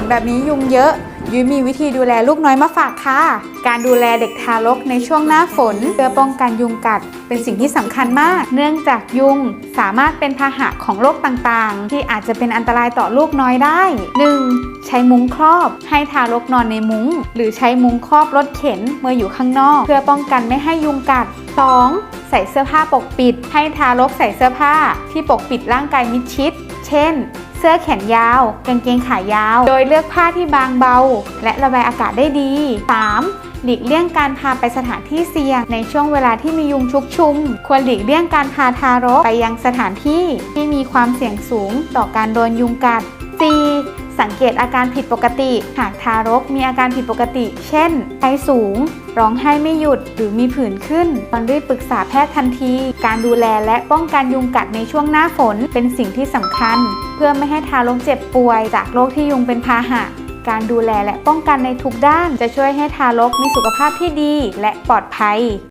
นแบบนี้ยุงเยอะ ยุ้ยมีวิธีดูแลลูกน้อยมาฝากค่ะ การดูแลเด็กทารกในช่วงหน้าฝนเพื่อป้องกันยุงกัด เป็นสิ่งที่สำคัญมาก เนื่องจากยุงสามารถเป็นพาหะของโรคต่างๆ ที่อาจจะเป็นอันตรายต่อลูกน้อยได้ 1. ใช้มุ้งครอบให้ทารกนอนในมุ้ง หรือใช้มุ้งครอบรถเข็นเมื่ออยู่ข้างนอก เพื่อป้องกันไม่ให้ยุงกัด 2. ใส่เสื้อผ้าปกปิด ให้ทารกใส่เสื้อผ้าที่ปกปิดร่างกายมิดชิด เช่น เสื้อแขนยาว กางเกงขายาว โดยเลือกผ้าที่บางเบา และระบายอากาศได้ดี 3. หลีกเลี่ยงการพาไปสถานที่เสี่ยง ในช่วงเวลาที่มียุงชุกชุม ควรหลีกเลี่ยงการพาทารกไปยังสถานที่ที่มีความเสี่ยงสูงต่อการโดนยุงกัด 4. สังเกตอาการผิดปกติ หากทารกมีอาการผิดปกติ เช่น ไอสูง ร้องไห้ไม่หยุด หรือมีผื่นขึ้นควรรีบปรึกษาแพทย์ทันที การดูแลและป้องกันยุงกัดในช่วงหน้าฝนเป็นสิ่งที่สำคัญ เพื่อไม่ให้ทารกเจ็บป่วย จากโรคที่ยุงเป็นพาหะการดูแลและป้องกันในทุกด้านจะช่วยให้ทารกมีสุขภาพที่ดีและปลอดภัย